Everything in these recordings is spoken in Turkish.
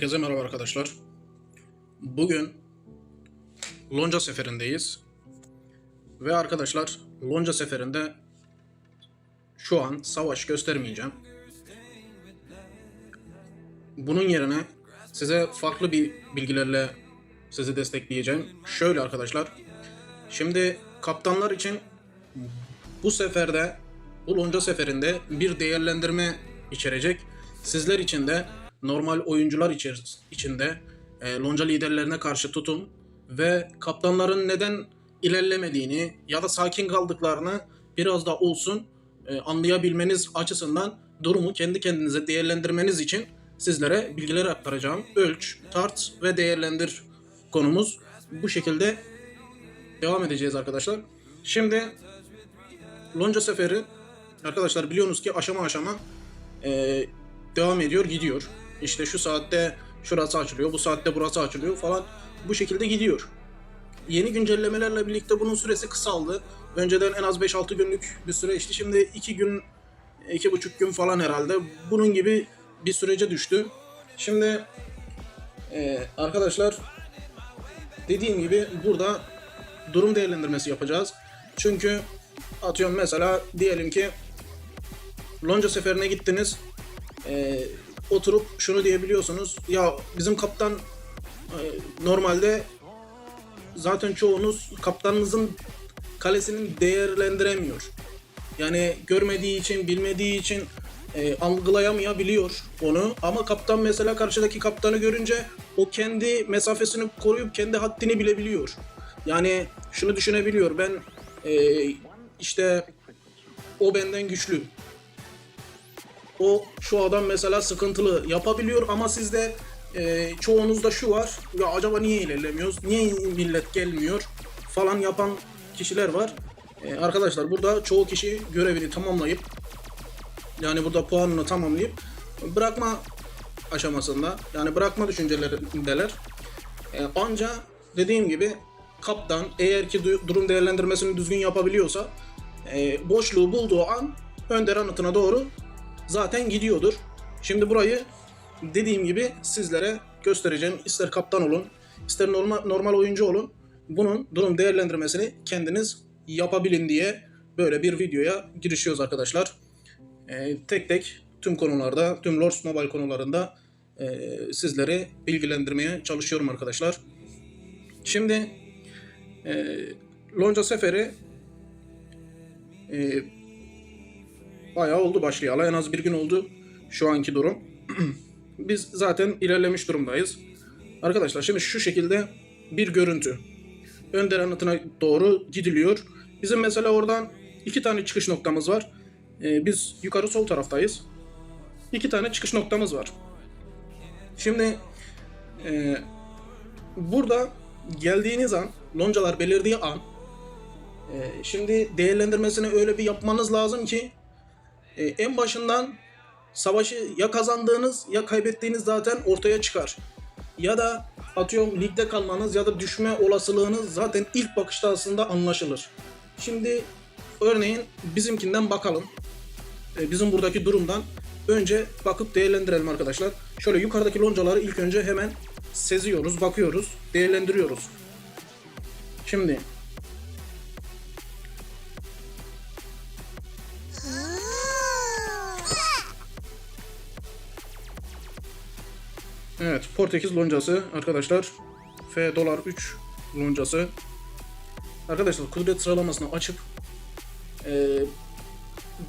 Herkese merhaba arkadaşlar. Bugün Lonca seferindeyiz. Ve arkadaşlar Lonca seferinde şu an savaş göstermeyeceğim. Bunun yerine size farklı bir bilgilerle sizi destekleyeceğim. Şöyle arkadaşlar. Şimdi kaptanlar için bu seferde bu Lonca seferinde bir değerlendirme içerecek. Sizler için de normal oyuncular içer- içinde e, Lonca liderlerine karşı tutum ve kaptanların neden ilerlemediğini ya da sakin kaldıklarını biraz da olsun e, anlayabilmeniz açısından durumu kendi kendinize değerlendirmeniz için sizlere bilgiler aktaracağım. Ölç, tart ve değerlendir konumuz bu şekilde devam edeceğiz arkadaşlar. Şimdi Lonca seferi arkadaşlar biliyorsunuz ki aşama aşama e, devam ediyor gidiyor. İşte şu saatte şurası açılıyor, bu saatte burası açılıyor falan bu şekilde gidiyor. Yeni güncellemelerle birlikte bunun süresi kısaldı. Önceden en az 5-6 günlük bir süre işte şimdi 2 gün, 2,5 gün falan herhalde bunun gibi bir sürece düştü. Şimdi e, arkadaşlar dediğim gibi burada durum değerlendirmesi yapacağız. Çünkü atıyorum mesela diyelim ki Lonca seferine gittiniz. Ee, oturup şunu diyebiliyorsunuz. Ya bizim kaptan e, normalde zaten çoğunuz kaptanınızın kalesinin değerlendiremiyor. Yani görmediği için, bilmediği için e, algılayamayabiliyor onu. Ama kaptan mesela karşıdaki kaptanı görünce o kendi mesafesini koruyup kendi haddini bilebiliyor. Yani şunu düşünebiliyor. Ben e, işte o benden güçlü o şu adam mesela sıkıntılı yapabiliyor ama sizde e, çoğunuzda şu var ya acaba niye ilerlemiyoruz niye millet gelmiyor falan yapan kişiler var. E, arkadaşlar burada çoğu kişi görevini tamamlayıp yani burada puanını tamamlayıp bırakma aşamasında yani bırakma düşüncelerindeler. E, anca dediğim gibi kaptan eğer ki du- durum değerlendirmesini düzgün yapabiliyorsa e, boşluğu bulduğu an Önder anıtına doğru zaten gidiyordur. Şimdi burayı dediğim gibi sizlere göstereceğim. İster kaptan olun, ister normal, normal oyuncu olun. Bunun durum değerlendirmesini kendiniz yapabilin diye böyle bir videoya girişiyoruz arkadaşlar. Ee, tek tek tüm konularda, tüm Lords Mobile konularında e, sizleri bilgilendirmeye çalışıyorum arkadaşlar. Şimdi e, Lonca Seferi e, Bayağı oldu başlayalı. En az bir gün oldu şu anki durum. Biz zaten ilerlemiş durumdayız. Arkadaşlar şimdi şu şekilde bir görüntü. Önder anıtına doğru gidiliyor. Bizim mesela oradan iki tane çıkış noktamız var. Ee, biz yukarı sol taraftayız. İki tane çıkış noktamız var. Şimdi e, burada geldiğiniz an, loncalar belirdiği an e, şimdi değerlendirmesini öyle bir yapmanız lazım ki e, en başından savaşı ya kazandığınız ya kaybettiğiniz zaten ortaya çıkar. Ya da atıyorum ligde kalmanız ya da düşme olasılığınız zaten ilk bakışta aslında anlaşılır. Şimdi örneğin bizimkinden bakalım. E, bizim buradaki durumdan önce bakıp değerlendirelim arkadaşlar. Şöyle yukarıdaki loncaları ilk önce hemen seziyoruz, bakıyoruz, değerlendiriyoruz. Şimdi Evet, Portekiz loncası arkadaşlar. F dolar 3 loncası. Arkadaşlar kudret sıralamasını açıp e,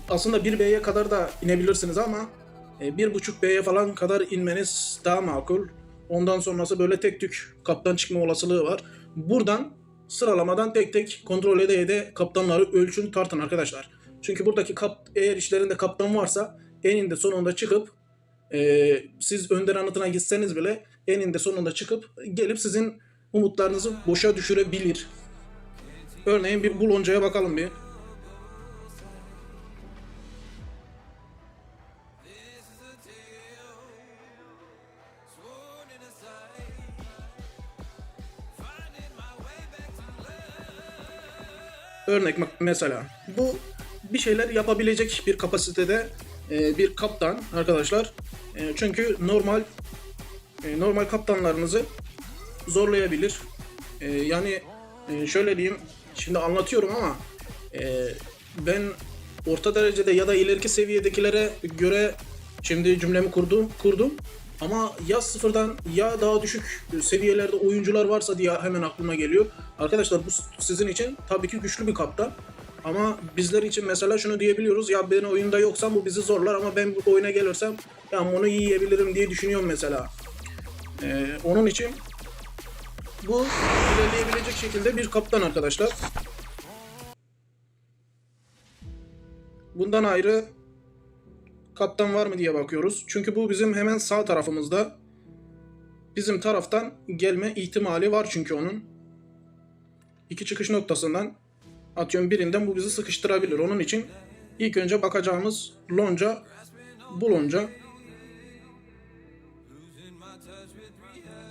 aslında 1B'ye kadar da inebilirsiniz ama e, 1.5B'ye falan kadar inmeniz daha makul. Ondan sonrası böyle tek tük kaptan çıkma olasılığı var. Buradan sıralamadan tek tek kontrol ede ede kaptanları ölçün tartın arkadaşlar. Çünkü buradaki kap, eğer işlerinde kaptan varsa eninde sonunda çıkıp ee, siz Önder Anıtı'na gitseniz bile eninde sonunda çıkıp gelip sizin umutlarınızı boşa düşürebilir. Örneğin bir bu loncaya bakalım bir. Örnek mesela bu bir şeyler yapabilecek bir kapasitede e, bir kaptan arkadaşlar. E, çünkü normal e, normal kaptanlarınızı zorlayabilir. Yani şöyle diyeyim, şimdi anlatıyorum ama ben orta derecede ya da ileriki seviyedekilere göre şimdi cümlemi kurdum, kurdum. Ama ya sıfırdan ya daha düşük seviyelerde oyuncular varsa diye hemen aklıma geliyor. Arkadaşlar bu sizin için tabii ki güçlü bir kaptan. Ama bizler için mesela şunu diyebiliyoruz. Ya ben oyunda yoksam bu bizi zorlar ama ben bu oyuna gelirsem ya onu yiyebilirim diye düşünüyorum mesela. Ee, onun için bu ilerleyebilecek şekilde bir kaptan arkadaşlar. Bundan ayrı kaptan var mı diye bakıyoruz. Çünkü bu bizim hemen sağ tarafımızda. Bizim taraftan gelme ihtimali var çünkü onun. İki çıkış noktasından atıyorum birinden bu bizi sıkıştırabilir. Onun için ilk önce bakacağımız lonca bu lonca.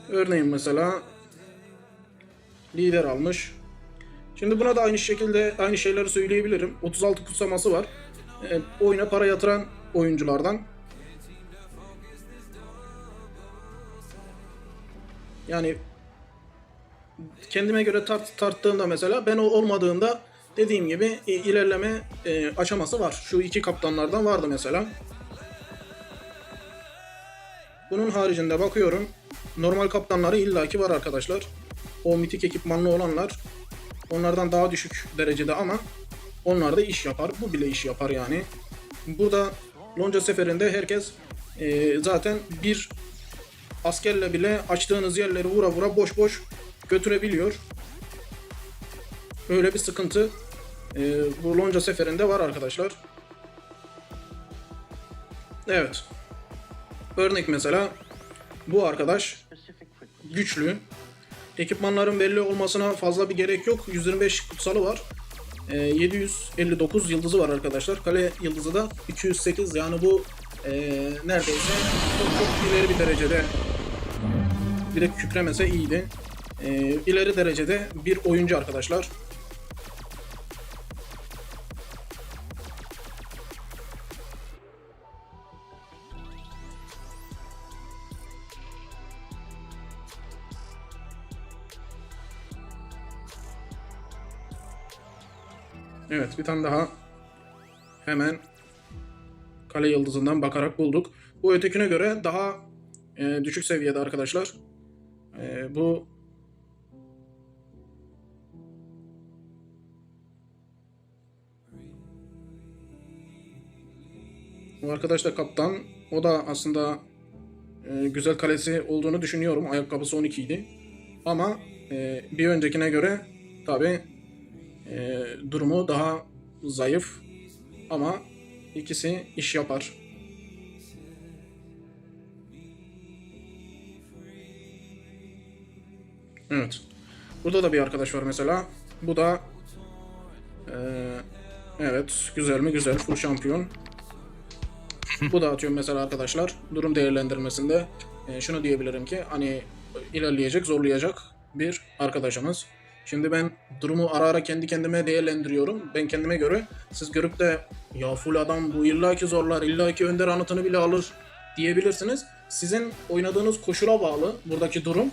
Örneğin mesela lider almış. Şimdi buna da aynı şekilde aynı şeyleri söyleyebilirim. 36 kutsaması var. E, oyuna para yatıran oyunculardan. Yani kendime göre tart, tarttığımda mesela ben o olmadığında dediğim gibi ilerleme e, aşaması var. Şu iki kaptanlardan vardı mesela. Bunun haricinde bakıyorum. Normal kaptanları illaki var arkadaşlar. O mitik ekipmanlı olanlar onlardan daha düşük derecede ama onlar da iş yapar. Bu bile iş yapar yani. Burada Lonca seferinde herkes e, zaten bir askerle bile açtığınız yerleri vura vura boş boş götürebiliyor. Öyle bir sıkıntı e, bu Lonca seferinde var arkadaşlar. Evet. Örnek mesela bu arkadaş güçlü. Ekipmanların belli olmasına fazla bir gerek yok. 125 kutsalı var. E, 759 yıldızı var arkadaşlar. Kale yıldızı da 208 yani bu e, neredeyse çok, çok ileri bir derecede bir de kükremese iyiydi. E, ileri derecede bir oyuncu arkadaşlar. Evet bir tane daha hemen kale yıldızından bakarak bulduk. Bu ötekine göre daha e, düşük seviyede arkadaşlar. E, bu Bu arkadaş da kaptan. O da aslında e, güzel kalesi olduğunu düşünüyorum. Ayakkabısı 12 idi. Ama e, bir öncekine göre tabi e, durumu daha zayıf. Ama ikisi iş yapar. Evet. Burada da bir arkadaş var mesela. Bu da e, evet güzel mi güzel full şampiyon. Bu da atıyorum mesela arkadaşlar durum değerlendirmesinde e, şunu diyebilirim ki hani ilerleyecek zorlayacak bir arkadaşımız. Şimdi ben durumu ara ara kendi kendime değerlendiriyorum. Ben kendime göre siz görüp de ya full adam bu illaki zorlar, illaki önder anıtını bile alır diyebilirsiniz. Sizin oynadığınız koşula bağlı buradaki durum.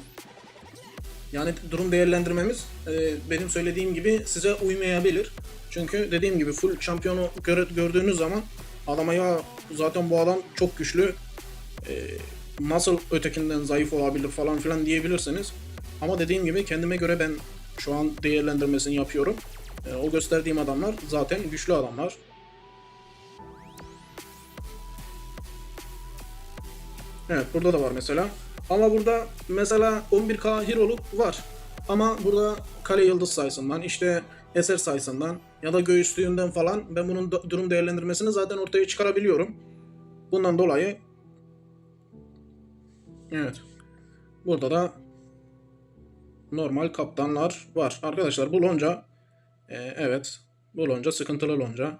Yani durum değerlendirmemiz e, benim söylediğim gibi size uymayabilir. Çünkü dediğim gibi full şampiyonu göre, gördüğünüz zaman adama ya zaten bu adam çok güçlü e, nasıl ötekinden zayıf olabilir falan filan diyebilirsiniz. Ama dediğim gibi kendime göre ben şu an değerlendirmesini yapıyorum. E, o gösterdiğim adamlar zaten güçlü adamlar. Evet burada da var mesela. Ama burada mesela 11k Hero'luk var. Ama burada kale yıldız sayısından, işte eser sayısından ya da göğüslüğünden falan ben bunun durum değerlendirmesini zaten ortaya çıkarabiliyorum. Bundan dolayı Evet. Burada da normal kaptanlar var. Arkadaşlar bu lonca e, evet bu lonca sıkıntılı lonca.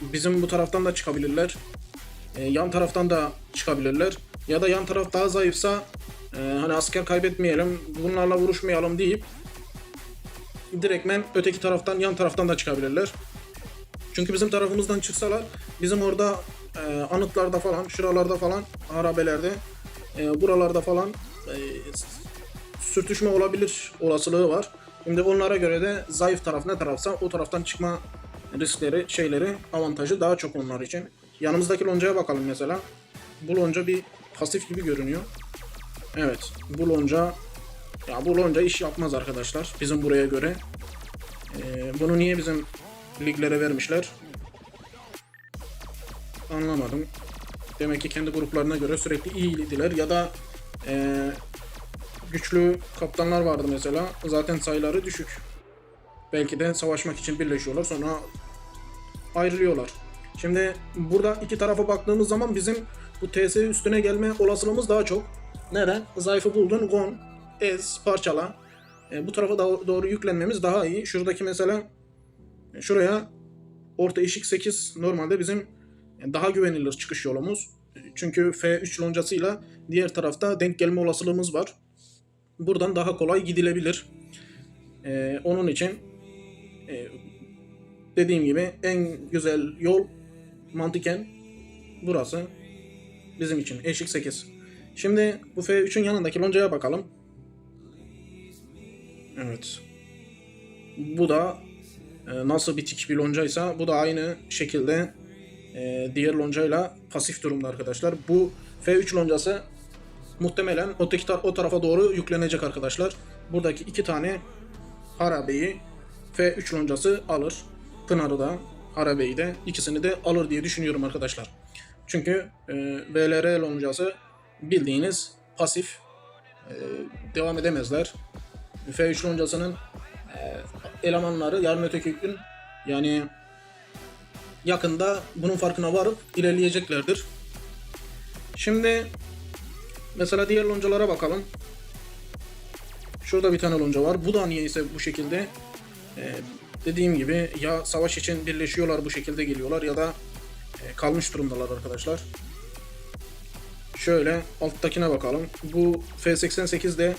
bizim bu taraftan da çıkabilirler. E, yan taraftan da çıkabilirler. Ya da yan taraf daha zayıfsa e, hani asker kaybetmeyelim, bunlarla vuruşmayalım deyip direktmen öteki taraftan yan taraftan da çıkabilirler. Çünkü bizim tarafımızdan çıksalar bizim orada e, anıtlarda falan, şuralarda falan, harabelerde, e, buralarda falan e, sürtüşme olabilir olasılığı var. Şimdi onlara göre de zayıf taraf ne tarafsa o taraftan çıkma riskleri, şeyleri, avantajı daha çok onlar için. Yanımızdaki loncaya bakalım mesela. Bu lonca bir pasif gibi görünüyor. Evet, bu lonca ya bu lonca iş yapmaz arkadaşlar bizim buraya göre. Ee, bunu niye bizim liglere vermişler? Anlamadım. Demek ki kendi gruplarına göre sürekli iyiydiler ya da ee, güçlü kaptanlar vardı mesela. Zaten sayıları düşük. Belki de savaşmak için birleşiyorlar sonra ayrılıyorlar. Şimdi burada iki tarafa baktığımız zaman bizim bu TS üstüne gelme olasılığımız daha çok. Neden? Zayıfı buldun, gon, ez, parçala. E, bu tarafa doğru yüklenmemiz daha iyi. Şuradaki mesela şuraya orta eşik 8 normalde bizim daha güvenilir çıkış yolumuz. Çünkü F3 loncasıyla diğer tarafta denk gelme olasılığımız var. Buradan daha kolay gidilebilir. E, onun için e, dediğim gibi en güzel yol mantıken burası bizim için eşik 8. Şimdi bu F3'ün yanındaki loncaya bakalım. Evet. Bu da e, nasıl bitik bir loncaysa bu da aynı şekilde e, diğer loncayla pasif durumda arkadaşlar. Bu F3 loncası muhtemelen tar- o tarafa doğru yüklenecek arkadaşlar. Buradaki iki tane harabeyi F3 loncası alır. Pınar'ı da harabeyi de ikisini de alır diye düşünüyorum arkadaşlar. Çünkü e, VLR loncası bildiğiniz pasif e, devam edemezler. F3 loncasının e, elemanları yarın öteki gün yani yakında bunun farkına varıp ilerleyeceklerdir. Şimdi mesela diğer loncalara bakalım. Şurada bir tane lonca var. Bu da niyeyse bu şekilde e, dediğim gibi ya savaş için birleşiyorlar bu şekilde geliyorlar ya da e, kalmış durumdalar arkadaşlar. Şöyle alttakine bakalım. Bu F88 de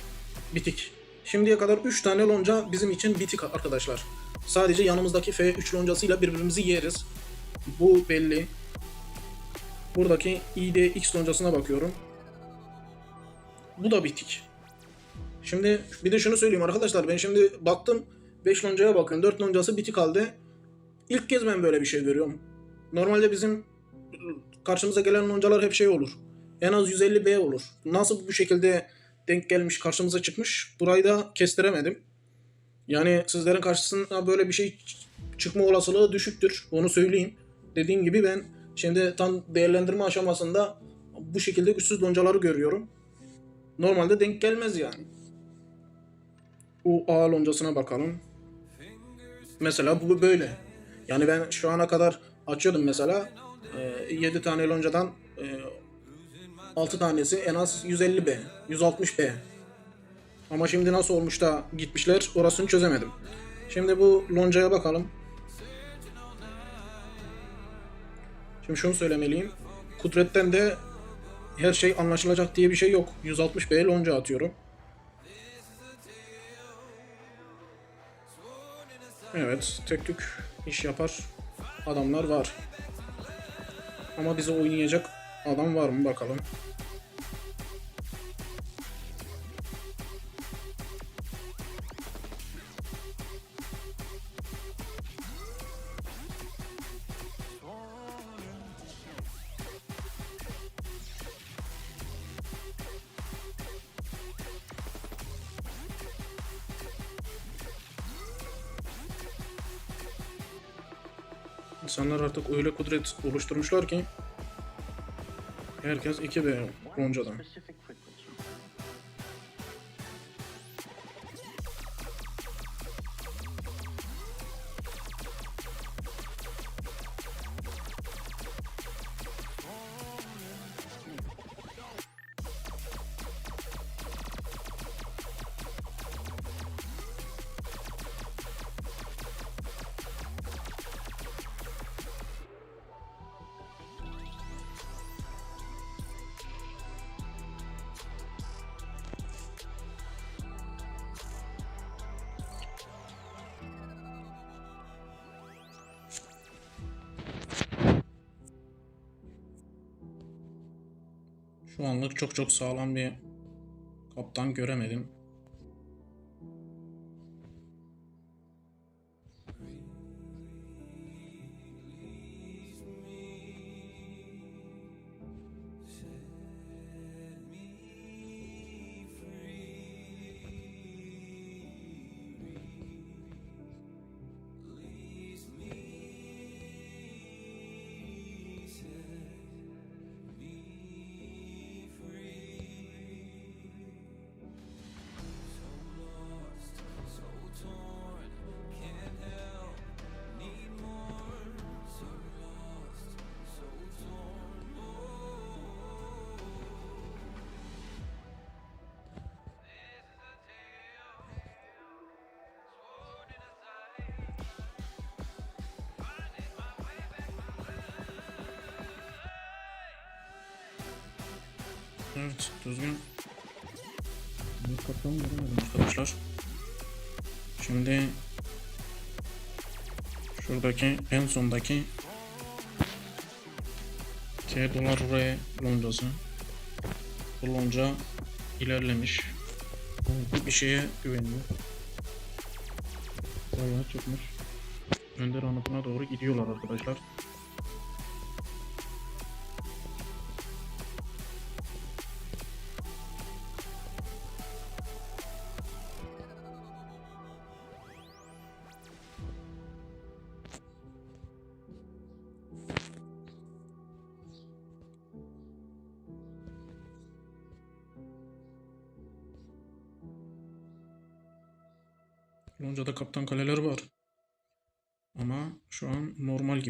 bitik. Şimdiye kadar 3 tane lonca bizim için bitik arkadaşlar. Sadece yanımızdaki F3 loncasıyla birbirimizi yeriz. Bu belli. Buradaki IDX loncasına bakıyorum. Bu da bitik. Şimdi bir de şunu söyleyeyim arkadaşlar. Ben şimdi baktım 5 loncaya bakıyorum. 4 loncası bitik halde. İlk kez ben böyle bir şey görüyorum. Normalde bizim karşımıza gelen loncalar hep şey olur. En az 150 B olur. Nasıl bu şekilde denk gelmiş karşımıza çıkmış burayı da kestiremedim. Yani sizlerin karşısına böyle bir şey çıkma olasılığı düşüktür. Onu söyleyeyim. Dediğim gibi ben şimdi tam değerlendirme aşamasında bu şekilde güçsüz loncaları görüyorum. Normalde denk gelmez yani. Bu A loncasına bakalım. Mesela bu böyle. Yani ben şu ana kadar açıyordum mesela. 7 tane loncadan e, 6 tanesi en az 150 B, 160 B. Ama şimdi nasıl olmuş da gitmişler orasını çözemedim. Şimdi bu loncaya bakalım. Şimdi şunu söylemeliyim. Kudret'ten de her şey anlaşılacak diye bir şey yok. 160 B lonca atıyorum. Evet, tek tük iş yapar adamlar var. Ama bize oynayacak adam var mı bakalım. İnsanlar artık öyle kudret oluşturmuşlar ki herkes 2B Ronca'dan. Şu çok çok sağlam bir kaptan göremedim. Evet, düzgün. Kaptan göremedim arkadaşlar. Şimdi şuradaki en sondaki T dolar R loncası. Bu lonca ilerlemiş. Bir şeye güveniyor. Bayağı çıkmış. Önder anıtına doğru gidiyorlar arkadaşlar.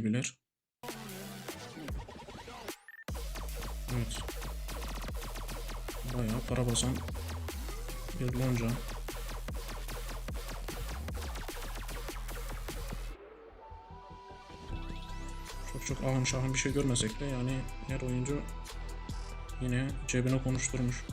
Gibiler. Evet. Bayağı para basan bir lonca. Çok çok ahım şahım bir şey görmesek de yani her oyuncu yine cebine konuşturmuş.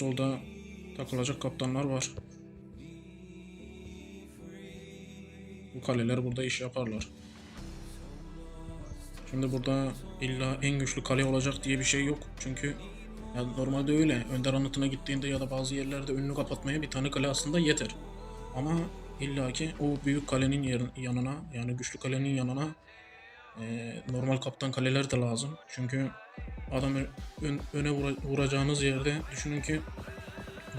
Solda takılacak kaptanlar var. Bu kaleler burada iş yaparlar. Şimdi burada illa en güçlü kale olacak diye bir şey yok. Çünkü ya normalde öyle. Önder anıtına gittiğinde ya da bazı yerlerde önünü kapatmaya bir tane kale aslında yeter. Ama illaki o büyük kalenin yanına yani güçlü kalenin yanına eee, normal kaptan kaleler de lazım. Çünkü adam ön- öne vura- vuracağınız yerde düşünün ki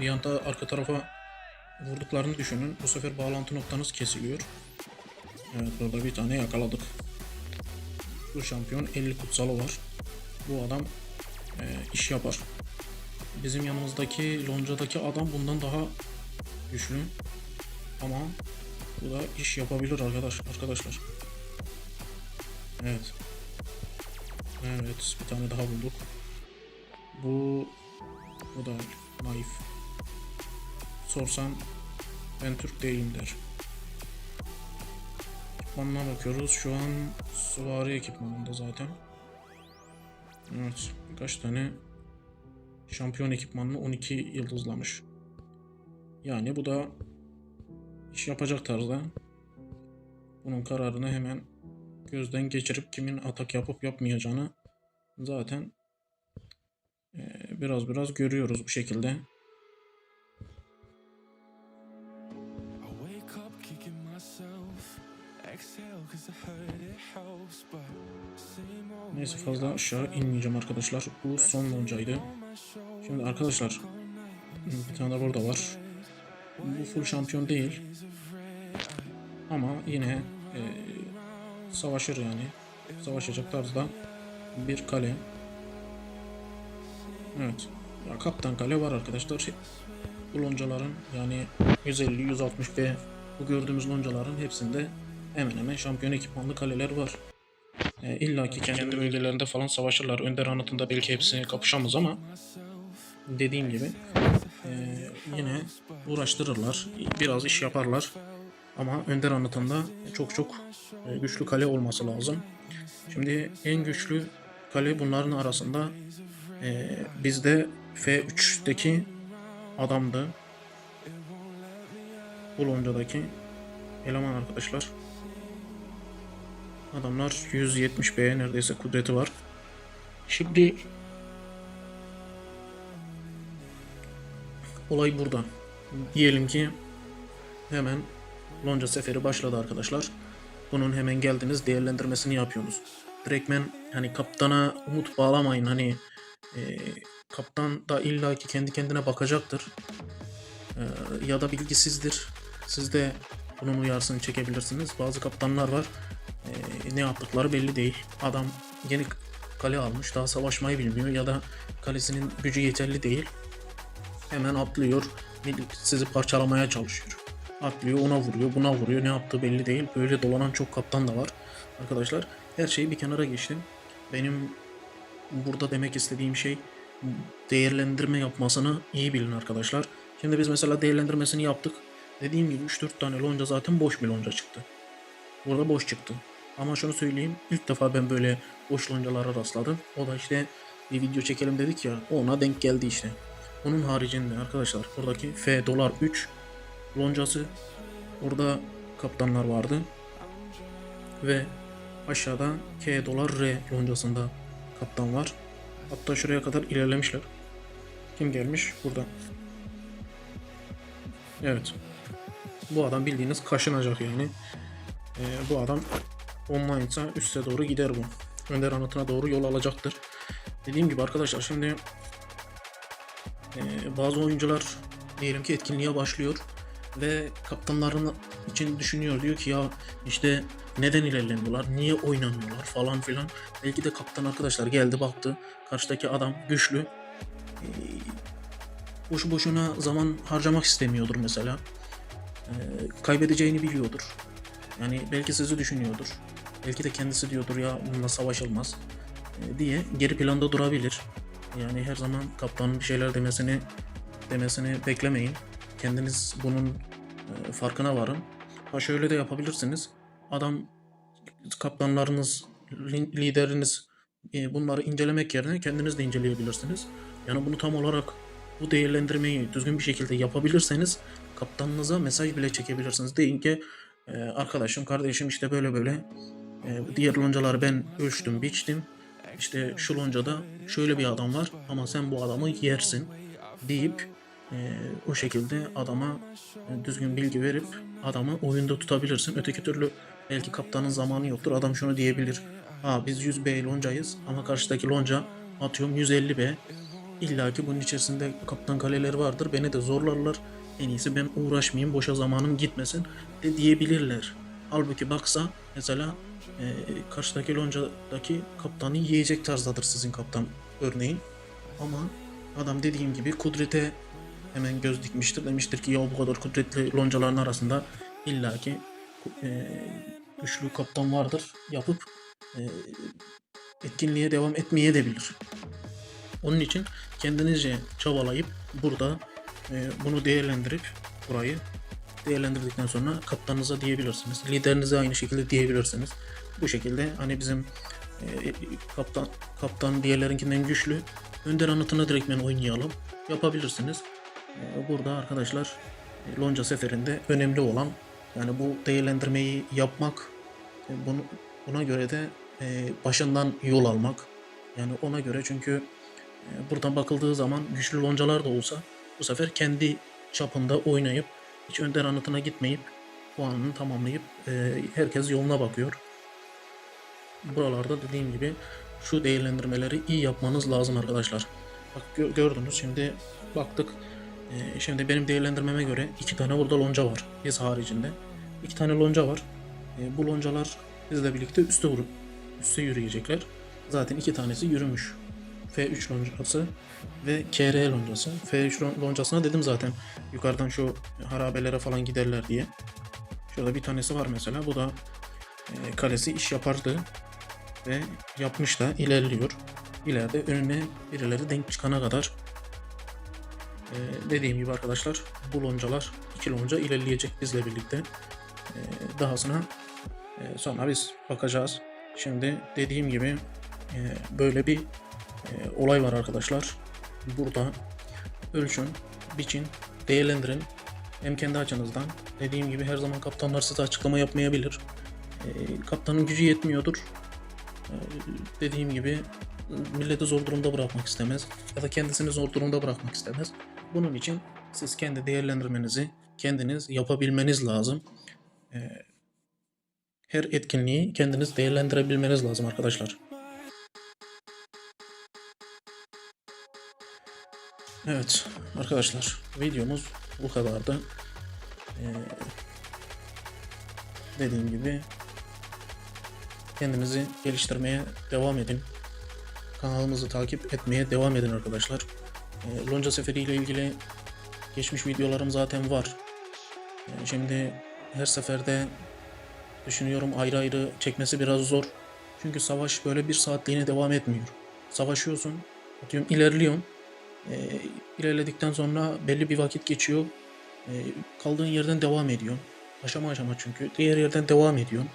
bir anda arka tarafa vurduklarını düşünün. Bu sefer bağlantı noktanız kesiliyor. Evet burada bir tane yakaladık. Bu şampiyon 50 kutsalı var. Bu adam e, iş yapar. Bizim yanımızdaki loncadaki adam bundan daha güçlü. Ama bu da iş yapabilir arkadaş arkadaşlar. Evet. Evet, bir tane daha bulduk. Bu bu da naif. Sorsan ben Türk değilim der. Ekipmanına bakıyoruz. Şu an süvari ekipmanında zaten. Evet, birkaç tane şampiyon ekipmanını 12 yıldızlamış. Yani bu da iş yapacak tarzda. Bunun kararını hemen gözden geçirip kimin atak yapıp yapmayacağını zaten eee, biraz biraz görüyoruz bu şekilde. Neyse fazla aşağı inmeyeceğim arkadaşlar. Bu son loncaydı. Şimdi arkadaşlar bir tane de burada var. Bu full şampiyon değil. Ama yine e, savaşır yani. Savaşacak tarzda bir kale. Evet. Ya kaptan kale var arkadaşlar. Bu loncaların yani 150, 160 ve bu gördüğümüz loncaların hepsinde hemen hemen şampiyon ekipmanlı kaleler var. E, İlla ki kendi bölgelerinde falan savaşırlar. Önder anıtında belki hepsi kapışamaz ama dediğim gibi e, yine uğraştırırlar. Biraz iş yaparlar. Ama Önder anıtında çok çok e, güçlü kale olması lazım. Şimdi en güçlü kale bunların arasında e, bizde F3'teki adamdı. Bu loncadaki eleman arkadaşlar. Adamlar 170 B'ye neredeyse kudreti var. Şimdi olay burada. Diyelim ki hemen lonca seferi başladı arkadaşlar. Bunun hemen geldiniz değerlendirmesini yapıyorsunuz. Direktmen hani kaptana umut bağlamayın hani e, kaptan da illaki kendi kendine bakacaktır. E, ya da bilgisizdir. Siz de bunun uyarsını çekebilirsiniz. Bazı kaptanlar var. e, ne yaptıkları belli değil. Adam yeni kale almış daha savaşmayı bilmiyor ya da kalesinin gücü yeterli değil. Hemen atlıyor. Sizi parçalamaya çalışıyor. Atlıyor ona vuruyor buna vuruyor ne yaptığı belli değil. Böyle dolanan çok kaptan da var. Arkadaşlar her şeyi bir kenara geçtim. Benim burada demek istediğim şey değerlendirme yapmasını iyi bilin arkadaşlar. Şimdi biz mesela değerlendirmesini yaptık. Dediğim gibi 3-4 tane lonca zaten boş bir lonca çıktı. Burada boş çıktı. Ama şunu söyleyeyim ilk defa ben böyle boş loncalara rastladım. O da işte bir video çekelim dedik ya ona denk geldi işte. Onun haricinde arkadaşlar buradaki F dolar 3 loncası orada kaptanlar vardı. Ve aşağıda K dolar R loncasında kaptan var. Hatta şuraya kadar ilerlemişler. Kim gelmiş? Burada. Evet. Bu adam bildiğiniz kaşınacak yani. Ee, bu adam online ise üste doğru gider bu. Önder anıtına doğru yol alacaktır. Dediğim gibi arkadaşlar şimdi ee, bazı oyuncular diyelim ki etkinliğe başlıyor ve kaptanların için düşünüyor diyor ki ya işte neden ilerlemiyorlar, niye oynamıyorlar falan filan. Belki de kaptan arkadaşlar geldi baktı karşıdaki adam güçlü. Ee, boşu boşuna zaman harcamak istemiyordur mesela. Ee, kaybedeceğini biliyordur. Yani belki sizi düşünüyordur. Belki de kendisi diyordur ya bununla savaşılmaz e, diye geri planda durabilir. Yani her zaman kaptanın bir şeyler demesini demesini beklemeyin. Kendiniz bunun e, farkına varın. Ha şöyle de yapabilirsiniz. Adam kaptanlarınız, li- lideriniz e, bunları incelemek yerine kendiniz de inceleyebilirsiniz. Yani bunu tam olarak bu değerlendirmeyi düzgün bir şekilde yapabilirseniz kaptanınıza mesaj bile çekebilirsiniz. Deyin ki e, arkadaşım, kardeşim işte böyle böyle diğer loncaları ben ölçtüm, biçtim. İşte şu loncada şöyle bir adam var ama sen bu adamı yersin deyip e, o şekilde adama e, düzgün bilgi verip adamı oyunda tutabilirsin. Öteki türlü belki kaptanın zamanı yoktur. Adam şunu diyebilir. Ha biz 100 B loncayız ama karşıdaki lonca atıyorum 150 B. İlla ki bunun içerisinde kaptan kaleleri vardır. Beni de zorlarlar. En iyisi ben uğraşmayayım. Boşa zamanım gitmesin de diyebilirler. Halbuki baksa mesela e, karşıdaki loncadaki kaptanı yiyecek tarzdadır sizin kaptan örneğin. Ama adam dediğim gibi kudrete hemen göz dikmiştir. Demiştir ki ya bu kadar kudretli loncaların arasında illaki e, güçlü kaptan vardır. Yapıp e, etkinliğe devam etmeye de bilir. Onun için kendinizce çabalayıp burada e, bunu değerlendirip burayı değerlendirdikten sonra kaptanınıza diyebilirsiniz. Liderinize aynı şekilde diyebilirsiniz. Bu şekilde hani bizim e, kaptan kaptan diğerlerinkinden güçlü. Önder anıtına direktmen oynayalım. Yapabilirsiniz. E, burada arkadaşlar e, lonca seferinde önemli olan yani bu değerlendirmeyi yapmak e, bunu, buna göre de e, başından yol almak yani ona göre çünkü buradan bakıldığı zaman güçlü loncalar da olsa bu sefer kendi çapında oynayıp hiç önder anıtına gitmeyip puanını tamamlayıp herkes yoluna bakıyor. Buralarda dediğim gibi şu değerlendirmeleri iyi yapmanız lazım arkadaşlar. Bak gö- gördünüz şimdi baktık. E, şimdi benim değerlendirmeme göre iki tane burada lonca var. Biz haricinde. iki tane lonca var. E, bu loncalar bizle birlikte üste vurup üste yürüyecekler. Zaten iki tanesi yürümüş. F3 loncası ve KR loncası. F3 lon- loncasına dedim zaten yukarıdan şu harabelere falan giderler diye. Şurada bir tanesi var mesela. Bu da e, kalesi iş yapardı ve yapmış da ilerliyor. İleride önüne birileri denk çıkana kadar e, dediğim gibi arkadaşlar bu loncalar iki lonca ilerleyecek bizle birlikte. E, dahasına e, sonra biz bakacağız. Şimdi dediğim gibi e, böyle bir e, olay var arkadaşlar. Burada ölçün, biçin, değerlendirin. Hem kendi açınızdan. Dediğim gibi her zaman kaptanlar size açıklama yapmayabilir. E, kaptanın gücü yetmiyordur. E, dediğim gibi milleti zor durumda bırakmak istemez. Ya da kendisini zor durumda bırakmak istemez. Bunun için siz kendi değerlendirmenizi kendiniz yapabilmeniz lazım. E, her etkinliği kendiniz değerlendirebilmeniz lazım arkadaşlar. Evet arkadaşlar videomuz bu kadardı. Ee, dediğim gibi kendinizi geliştirmeye devam edin. Kanalımızı takip etmeye devam edin arkadaşlar. Ee, Lonca Seferi ile ilgili geçmiş videolarım zaten var. Ee, şimdi her seferde düşünüyorum ayrı ayrı çekmesi biraz zor. Çünkü savaş böyle bir saatliğine devam etmiyor. Savaşıyorsun, atıyorum ilerliyorsun. Ee, ilerledikten sonra belli bir vakit geçiyor. Kaldığın yerden devam ediyorsun. Aşama aşama çünkü. Diğer yerden devam ediyorsun.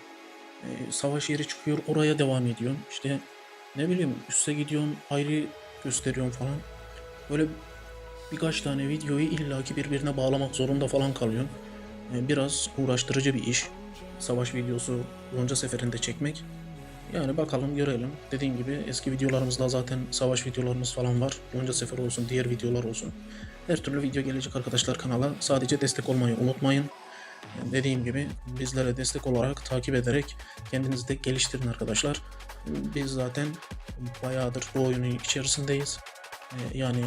Savaş yeri çıkıyor oraya devam ediyorsun. İşte ne bileyim üste gidiyorsun ayrı gösteriyorsun falan. Böyle birkaç tane videoyu illaki birbirine bağlamak zorunda falan kalıyorsun. Biraz uğraştırıcı bir iş. Savaş videosu lonca seferinde çekmek. Yani bakalım görelim. Dediğim gibi eski videolarımızda zaten savaş videolarımız falan var. Lonca sefer olsun, diğer videolar olsun. Her türlü video gelecek arkadaşlar kanala. Sadece destek olmayı unutmayın. Dediğim gibi bizlere destek olarak takip ederek kendinizi de geliştirin arkadaşlar. Biz zaten bayağıdır bu oyunun içerisindeyiz. Ee, Yani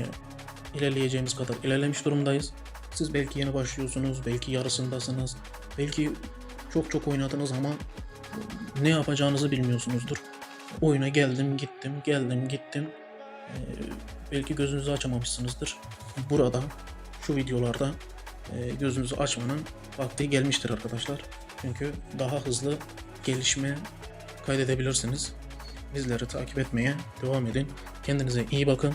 ilerleyeceğimiz kadar ilerlemiş durumdayız. Siz belki yeni başlıyorsunuz, belki yarısındasınız, belki çok çok oynadınız ama ne yapacağınızı bilmiyorsunuzdur. Oyuna geldim gittim, geldim gittim. Ee, belki gözünüzü açamamışsınızdır. Burada, şu videolarda e, gözünüzü açmanın vakti gelmiştir arkadaşlar. Çünkü daha hızlı gelişme kaydedebilirsiniz. Bizleri takip etmeye devam edin. Kendinize iyi bakın.